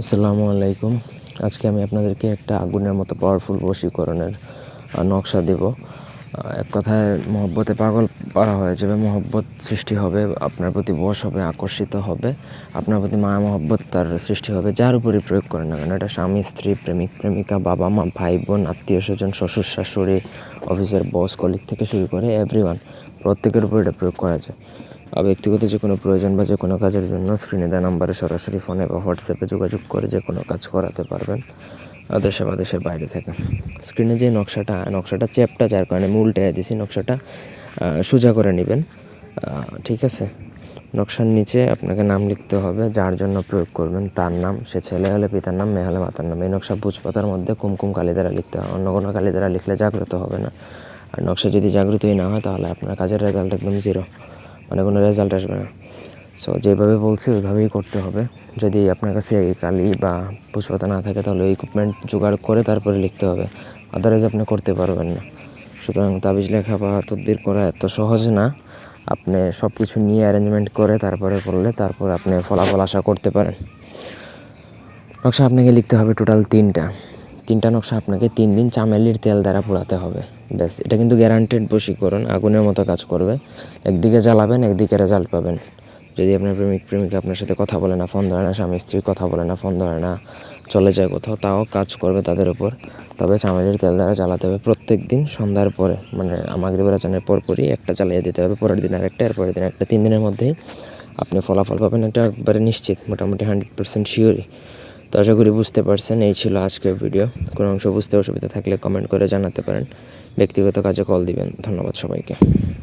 আসসালামু আলাইকুম। আজকে আমি আপনাদেরকে একটা আগুনের মতো পাওয়ারফুল বশীকরণের নকশা দেব। এক কথায় মহব্বতে পাগল পারা হয়ে যাবে, মহব্বত সৃষ্টি হবে, আপনার প্রতি বশ হবে, আকর্ষিত হবে, আপনার প্রতি মায়া মহব্বত তার সৃষ্টি হবে, যার উপরই প্রয়োগ করেন না কেন, এটা স্বামী, স্ত্রী, প্রেমিক, প্রেমিকা, বাবা, মা, ভাই, বোন, আত্মীয় স্বজন, শ্বশুর, শাশুড়ি, অফিসের বস কলিগ থেকে শুরু করে এভরিওয়ান প্রত্যেকের উপর এটা প্রয়োগ করা যায়। আর ব্যক্তিগত যে কোনো প্রয়োজন বা যে কোনো কাজের জন্য স্ক্রিনে দেওয়া নাম্বারে সরাসরি ফোনে বা হোয়াটসঅ্যাপে যোগাযোগ করে যে কোনো কাজ করাতে পারবেন দেশে বা দেশের বাইরে থেকে। স্ক্রিনে যে নকশাটা নকশাটা চ্যাপটা যার কারণে আমি উল্টে দিছি নকশাটা সোজা করে নেবেন। ঠিক আছে? নকশার নিচে আপনাকে নাম লিখতে হবে, যার জন্য প্রয়োগ করবেন তার নাম, সে ছেলে হলে পিতার নাম, মেয়ে হলে মাতার নাম। এই নকশা বুঝপাতার মধ্যে কুমকুম কালি দ্বারা লিখতে হয়। অন্য কোনো কালি দ্বারা লিখলে জাগ্রত হবে না। আর নকশা যদি জাগ্রতই না হয়, তাহলে আপনার কাজের রেজাল্ট একদম জিরো মানে কোনো রেজাল্ট আসবে না। সো যেভাবে বলছি, ওইভাবেই করতে হবে। যদি আপনার কাছে এই কালি বা পুষ্পতা না থাকে, তাহলে ইকুইপমেন্ট জোগাড় করে তারপরে লিখতে হবে। আদারওয়াইজ আপনি করতে পারবেন না। সুতরাং তাবিজ লেখা বা তদবির করা এত সহজ না। আপনি সব কিছু নিয়ে অ্যারেঞ্জমেন্ট করে তারপরে করলে তারপর আপনি ফলাফল আশা করতে পারেন। নকশা আপনাকে লিখতে হবে টোটাল তিনটা। তিনটা নকশা আপনাকে তিন দিন চামেলির তেল দ্বারা পোড়াতে হবে। ব্যাস, এটা কিন্তু গ্যারান্টেড বশীকরণ, আগুনের মতো কাজ করবে। একদিকে জ্বালাবেন, একদিকে রেজাল্ট পাবেন। যদি আপনার প্রেমিক, প্রেমিকা আপনার সাথে কথা বলে না ফোন ধরে না, স্বামী, স্ত্রী কথা বলে না ফোন ধরে না, চলে যায় কোথাও, তাও কাজ করবে তাদের উপর। তবে চামেলির তেল দ্বারা জ্বালাতে হবে প্রত্যেক দিন সন্ধ্যার পরে। মানে বেড়াচানের পর পরই একটা জ্বালিয়ে দিতে হবে, পরের দিন আরেকটা এর পরের দিন একটা তিন দিনের মধ্যেই আপনি ফলাফল পাবেন, এটা একবারে নিশ্চিত, মোটামুটি হান্ড্রেড পার্সেন্ট শিওরই তো আশা করি বুঝতে পারছেন, এই ছিল আজকের ভিডিও কোনো অংশ বুঝতে অসুবিধা থাকলে কমেন্ট করে জানাতে পারেন। ব্যক্তিগত কাজে কল দিবেন। ধন্যবাদ সবাইকে।